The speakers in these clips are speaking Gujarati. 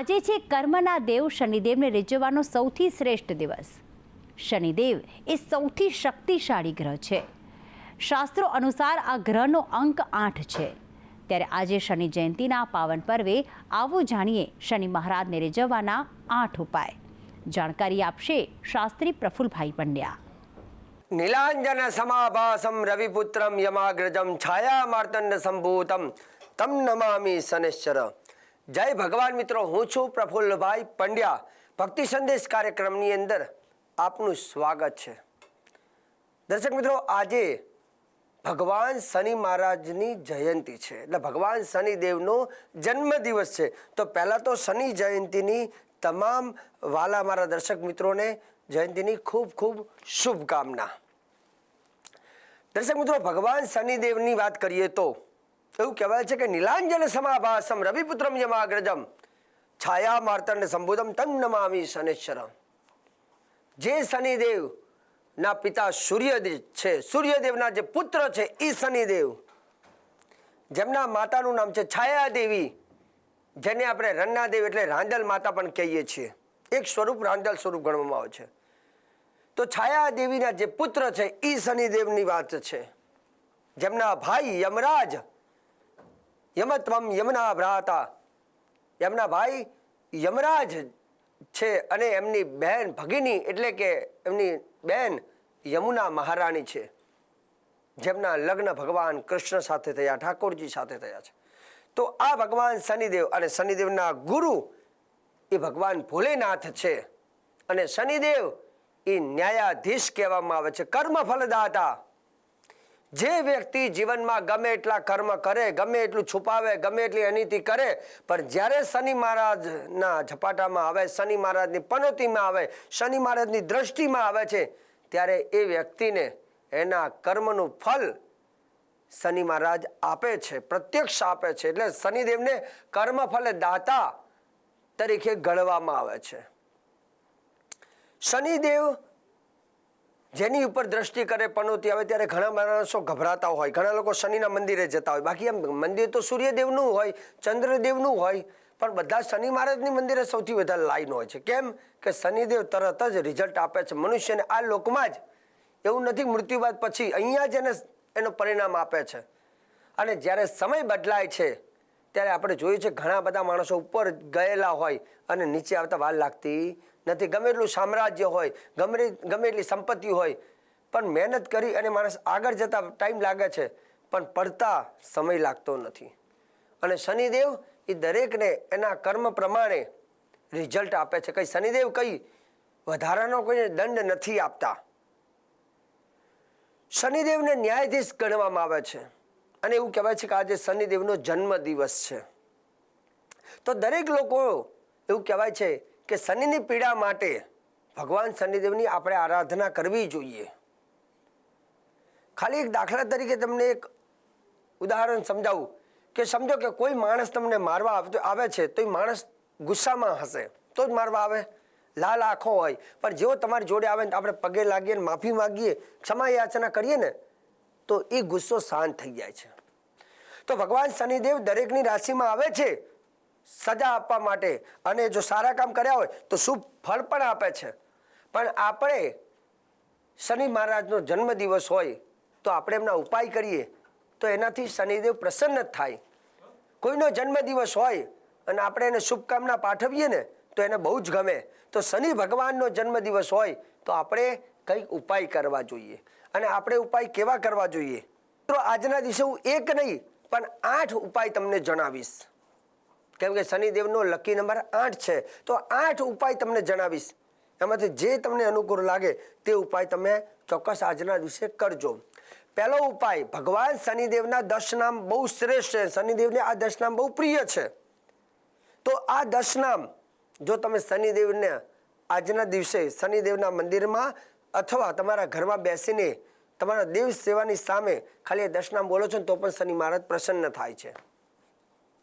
આજે છે કર્મના દેવ શનિદેવને રીઝવવાનો સૌથી શ્રેષ્ઠ દિવસ. શનિદેવ એ સૌથી શક્તિશાળી ગ્રહ છે. શાસ્ત્રો અનુસાર આ ગ્રહનો અંક આઠ છે. ત્યારે આજે શનિ જયંતિના પાવન પર્વે આવો જાણીએ શનિ મહારાજને રીઝવવાના આઠ ઉપાય. જાણકારી આપશે શાસ્ત્રી પ્રફુલભાઈ પંડ્યા. નીલાંજન સમાભાસમ રવિપુત્રમ યમાગ્રજમ છાયા માર્તંડ સંભૂતમ. તમ નમામિ શનેશ્વર જય ભગવાન મિત્રો, હું છું પ્રફુલ્લભાઈ પંડ્યા. ભક્તિ સંદેશ કાર્યક્રમની અંદર આપનું સ્વાગત છે. દર્શક મિત્રો, આજે ભગવાન શનિ મહારાજની જયંતિ છે. એટલે ભગવાન શનિદેવનો જન્મદિવસ છે. તો પહેલાં તો શનિ જયંતિની તમામ વાલા મારા દર્શક મિત્રોને જયંતિની ખૂબ ખૂબ શુભકામના. દર્શક મિત્રો, ભગવાન શનિદેવની વાત કરીએ તો એવું કહેવાય છે કે નીલાંજન સમાભાસમ રવિપુત્રમ યમાગ્રજમ. છાયા માર્તંડ સંબોધમ તમ નમામી શનેશ્વરમ. જે શનિદેવ ના પિતા સૂર્યદેવ છે, સૂર્યદેવના જે પુત્ર છે એ શનિદેવ. જેમના માતાનું નામ છે છાયાદેવી, જેને આપણે રન્નાદેવ એટલે રાંદલ માતા પણ કહીએ છીએ. એક સ્વરૂપ રાંદલ સ્વરૂપ ગણવામાં આવે છે. તો છાયાદેવીના જે પુત્ર છે એ શનિદેવની વાત છે. જેમના ભાઈ યમરાજ યમત્વમ યમના ભ્રાતા. એમના ભાઈ યમરાજ છે અને એમની બહેન ભગિની એટલે કે એમની બહેન યમુના મહારાણી છે. જેમના લગ્ન ભગવાન કૃષ્ણ સાથે થયા, ઠાકોરજી સાથે થયા છે. તો આ ભગવાન શનિદેવ અને શનિદેવના ગુરુ એ ભગવાન ભોલેનાથ છે. અને શનિદેવ એ ન્યાયાધીશ કહેવામાં આવે છે કર્મ ફલદાતા જે વ્યક્તિ જીવનમાં ગમે એટલા કર્મ કરે, ગમે એટલું છુપાવે, ગમે એટલી અનિતિ કરે, પણ જ્યારે શનિ મહારાજના ઝપાટામાં આવે, શનિ મહારાજની પનોતીમાં આવે, શનિ મહારાજની દ્રષ્ટિમાં આવે છે, ત્યારે એ વ્યક્તિને એના કર્મનું ફલ શનિ મહારાજ આપે છે, પ્રત્યક્ષ આપે છે. એટલે શનિદેવને કર્મફલે દાતા તરીકે ગણવામાં આવે છે. શનિદેવ જેની ઉપર દ્રષ્ટિ કરે પનોતી આવે ત્યારે ઘણા માણસો ગભરાતા હોય, ઘણા લોકો શનિના મંદિરે જતા હોય. બાકી એમ મંદિર તો સૂર્યદેવનું હોય, ચંદ્રદેવનું હોય, પણ બધા શનિ મહારાજની મંદિરે સૌથી વધારે લાઈન હોય છે. કેમ કે શનિદેવ તરત જ રિઝલ્ટ આપે છે. મનુષ્યને આ લોકમાં જ એવું નથી મૃત્યુ બાદ પછી અહીંયા જ એને એનું પરિણામ આપે છે. અને જ્યારે સમય બદલાય છે, ત્યારે આપણે જોયું છે ઘણા બધા માણસો ઉપર ગયેલા હોય અને નીચે આવતા વાર લાગતી નથી. ગમે એટલું સામ્રાજ્ય હોય, ગમે ગમે એટલી સંપત્તિ હોય, પણ મહેનત કરી અને માણસ આગળ જતા ટાઈમ લાગે છે, પણ પડતા સમય લાગતો નથી. અને શનિદેવ એ દરેકને એના કર્મ પ્રમાણે રિઝલ્ટ આપે છે. કંઈ શનિદેવ કંઈ વધારાનો કોઈ દંડ નથી આપતા. શનિદેવને ન્યાયાધીશ ગણવામાં આવે છે. અને એવું કહેવાય છે કે આજે શનિદેવનો જન્મ દિવસ છે. તો દરેક લોકો એવું કહેવાય છે કે શનિની પીડા માટે ભગવાન શનિદેવની આપણે આરાધના કરવી જોઈએ. ખાલી એક દાખલા તરીકે તમને એક ઉદાહરણ સમજાવું કે સમજો કે કોઈ માણસ તમને મારવા આવતો આવે છે તો એ માણસ ગુસ્સામાં હશે, તો જ મારવા આવે. લાલ આંખો હોય, પણ જેવો તમારી જોડે આવે ને આપણે પગે લાગીએ ને માફી માગીએ, ક્ષમા યાચના કરીએ ને, તો એ ગુસ્સો શાંત થઈ જાય છે. તો ભગવાન શનિદેવ દરેકની રાશિમાં આવે છે સજા આપવા માટે અને જો સારા કામ કર્યા હોય તો શુભ ફળ પણ આપે છે. પણ આપણે શનિ મહારાજનો જન્મદિવસ હોય તો આપણે એમના ઉપાય કરીએ તો એનાથી શનિદેવ પ્રસન્ન જ થાય. કોઈનો જન્મદિવસ હોય અને આપણે એને શુભકામના પાઠવીએ ને તો એને બહુ જ ગમે. તો શનિ ભગવાનનો જન્મદિવસ હોય તો આપણે કંઈક ઉપાય કરવા જોઈએ. અને આપણે ઉપાય કેવા કરવા જોઈએ? તો આજના દિવસે હું એક નહીં, પણ આઠ ઉપાય તમને જણાવીશ. કેમ કે શનિદેવનો લકી નંબર આઠ છે. તો આઠ ઉપાય તમને જણાવીશ. એમાંથી જે તમને અનુકૂળ લાગે તે ઉપાય તમે ચોક્કસ આજના દિવસે કરજો. પહેલો ઉપાય, ભગવાન શનિદેવના નામ બહુ શ્રેષ્ઠ છે. શનિદેવને આ નામ બહુ પ્રિય છે. તો આ નામ જો તમે શનિદેવને આજના દિવસે શનિદેવના મંદિરમાં અથવા તમારા ઘરમાં બેસીને તમારા દેવ સેવાની સામે ખાલી દશનામ બોલો છો તો પણ શનિ મહારાજ પ્રસન્ન થાય છે.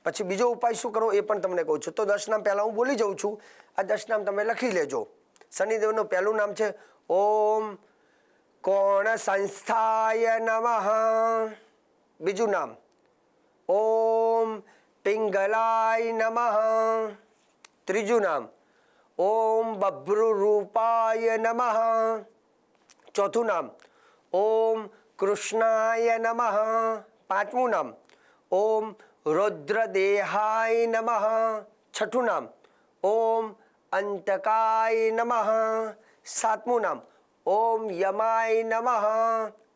પછી બીજો ઉપાય શું કરો એ પણ તમને કહું છું. તો દસ નામ પહેલાં હું બોલી જાઉં છું. આ દસ નામ તમે લખી લેજો. શનિદેવનું પહેલું નામ છે, ઓમ કોણ સંસ્થાય નમઃ. બીજું નામ, ઓમ પિંગલાય નમઃ. ત્રીજું નામ, ઓમ બભ્રુરૂપાય નમઃ. ચોથું નામ, ઓમ કૃષ્ણાય નમઃ. પાંચમું નામ, ઓમ રુદ્રદેહાય નમઃ છઠ્ઠું નામ ઓમ અંતકાય નમઃ સાતમું નામ ઓમ યમાય નમઃ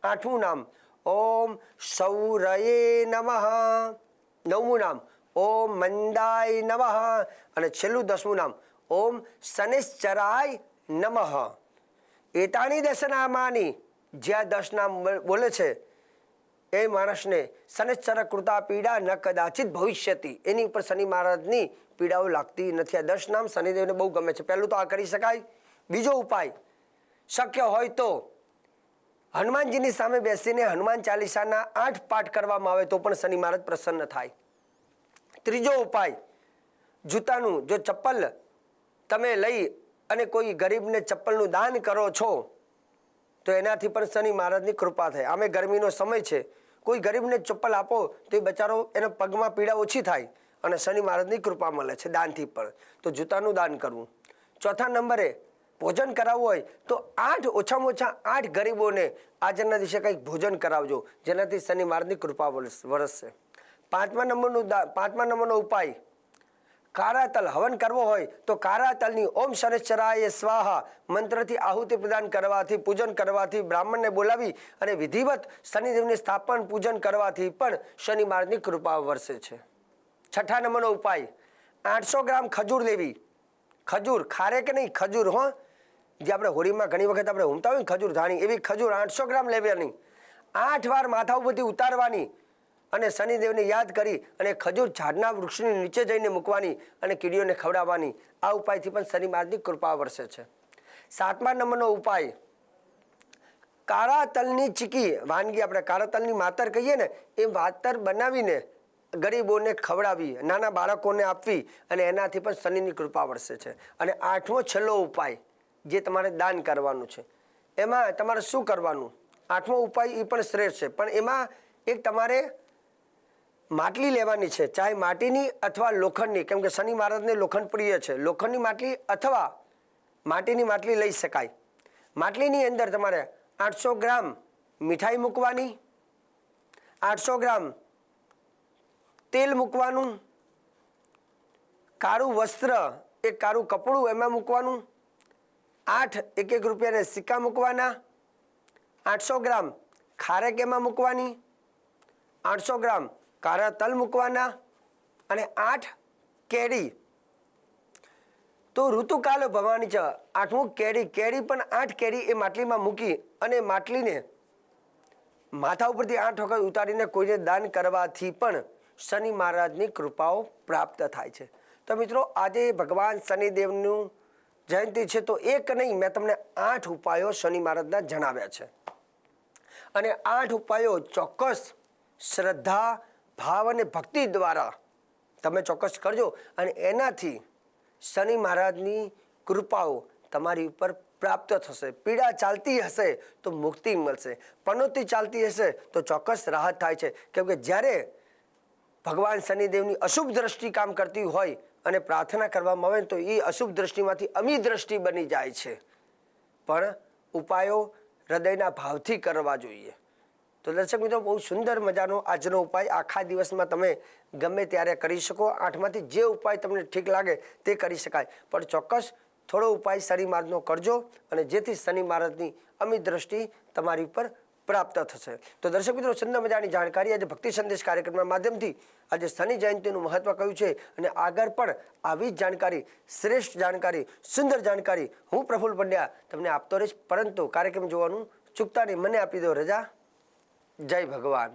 આઠમું નામ ઓમ સૌરયે નમઃ નવમું નામ ઓમ મંદાય નમઃ અને છેલ્લું દસમું નામ। ઓમ શનિશ્ચરાય નમઃ। એતાની દશનામાની જ્યાં દસ નામ બોલે છે એ માણસને શનિશ્ચર કૃતા પીડા ન કદાચિત ભવિષ્યતી. એની ઉપર શનિ મહારાજની પીડાઓ લાગતી નથી. આ દસ નામ શનિદેવને બહુ ગમે છે. પહેલું તો આ કરી શકાય. બીજો ઉપાય, શક્ય હોય તો હનુમાનજીની સામે બેસીને હનુમાન ચાલીસાના આઠ પાઠ કરવામાં આવે તો પણ શનિ મહારાજ પ્રસન્ન થાય. ત્રીજો ઉપાય, જૂતાનું જો ચપ્પલ તમે લઈ અને કોઈ ગરીબને ચપ્પલનું દાન કરો છો તો એનાથી પણ શનિ મહારાજની કૃપા થાય. આમે ગરમીનો સમય છે. કોઈ ગરીબને ચપ્પલ આપો, તો એ બચારો એના પગમાં પીડા ઓછી થાય અને શનિ મહારાજની કૃપા મળે છે દાનથી પણ. તો જૂતાનું દાન કરવું. ચોથા નંબરે, ભોજન કરાવવું હોય તો આઠ, ઓછામાં ઓછા આઠ ગરીબોને આજના દિવસે કંઈક ભોજન કરાવજો, જેનાથી શનિ મહારાજની કૃપા વરસ- વરસશે. પાંચમા નંબરનું પાંચમા નંબરનો ઉપાય કાળા તલ હવન કરવો હોય તો કારા તલની ઓમ શનિશ્ચરાય સ્વાહા મંત્રથી આહુતિ પ્રદાન કરવાથી, પૂજન કરવાથી બ્રાહ્મણને બોલાવી અને વિધિવત શનિદેવની સ્થાપન, પૂજન કરવાથી પણ શનિ માર્ગની કૃપા વરસે છે. છઠ્ઠા નંબરનો ઉપાય, આઠસો ગ્રામ ખજૂર લેવી. ખજૂર ખારે કે નહીં? ખજૂર, હો. જે આપણે હોળીમાં ઘણી વખત આપણે ઉમતા હોય ને, ખજૂર ધાણી, એવી ખજૂર આઠસો ગ્રામ લેવાની આઠ વાર માથા ઉપરથી ઉતારવાની. અને શનિદેવને યાદ કરી અને ખજૂર ઝાડના વૃક્ષની નીચે જઈને મૂકવાની અને કીડીઓને ખવડાવવાની. આ ઉપાયથી પણ શનિ મહારાજની કૃપા વરસે છે. સાતમા નંબરનો ઉપાય. કાળા તલની ચીકી, વાનગી આપણે કાળા તલની માતર કહીએ ને, એ માતર બનાવીને ગરીબોને ખવડાવી, નાના બાળકોને આપવી અને એનાથી પણ શનિની કૃપા વરસે છે. અને આઠમો છેલ્લો ઉપાય, જે તમારે દાન કરવાનું છે. એમાં તમારે શું કરવાનું? આઠમો ઉપાય એ પણ શ્રેષ્ઠ છે. પણ એમાં એક તમારે માટલી લેવાની છે, ચાહે માટીની અથવા લોખંડની, કેમ કે શનિ મહારાજને લોખંડ પ્રિય છે. લોખંડની માટલી અથવા માટીની માટલી લઈ શકાય. માટલીની અંદર તમારે આઠસો ગ્રામ મીઠાઈ મૂકવાની, આઠસો ગ્રામ તેલ મૂકવાનું, કાળું વસ્ત્ર, એક કાળું કપડું એમાં મૂકવાનું, આઠ એક એક રૂપિયાને સિક્કા મૂકવાના, આઠસો ગ્રામ ખારેક એમાં મૂકવાની, આઠસો ગ્રામ કાળા તલ મૂકવાના અને આઠ કેરી. તો ઋતુકાલ ભવાની છે. આઠમું કેરી કેરી પણ આઠ કેરી એ માટલીમાં મૂકી અને માટલીને માથા ઉપરથી આઠ વખત ઉતારીને કોઈને દાન કરવાથી પણ શનિ મહારાજની કૃપાઓ પ્રાપ્ત થાય છે. તો મિત્રો, આજે ભગવાન શનિદેવનું જયંતિ છે તો એક નહીં, મેં તમને આઠ ઉપાયો શનિ મહારાજના જણાવ્યા છે. અને આઠ ઉપાયો ચોક્કસ શ્રદ્ધા ભાવ અને ભક્તિ દ્વારા તમે ચોક્કસ કરજો અને એનાથી શનિ મહારાજની કૃપાઓ તમારી ઉપર પ્રાપ્ત થશે. પીડા ચાલતી હશે તો મુક્તિ મળશે. પનોતી ચાલતી હશે તો ચોક્કસ રાહત થાય છે. કેમ કે જ્યારે ભગવાન શનિદેવની અશુભ દ્રષ્ટિ કામ કરતી હોય અને પ્રાર્થના કરવામાં આવે તો એ અશુભ દ્રષ્ટિમાંથી અમી દ્રષ્ટિ બની જાય છે. પણ ઉપાયો હૃદયના ભાવથી કરવા જોઈએ. તો દર્શક મિત્રો, બહુ સુંદર મજાનો આજનો ઉપાય આખા દિવસમાં તમે ગમે ત્યારે કરી શકો. આઠમાંથી જે ઉપાય તમને ઠીક લાગે તે કરી શકાય. પણ ચોક્કસ થોડો ઉપાય શનિ માર્ગનો કરજો અને જેથી શનિ મહારાજની અમિત દ્રષ્ટિ તમારી ઉપર પ્રાપ્ત થશે. તો દર્શક મિત્રો, સુંદર મજાની જાણકારી આજે ભક્તિ સંદેશ કાર્યક્રમના માધ્યમથી આજે શનિ જયંતિનું મહત્વ કયું છે અને આગળ પણ આવી જ જાણકારી, શ્રેષ્ઠ જાણકારી, સુંદર જાણકારી હું પ્રફુલ્લ પંડ્યા તમને આપતો રહીશ. પરંતુ કાર્યક્રમ જોવાનું ચૂકતા નહીં. મને આપી દો રજા. જય ભગવાન.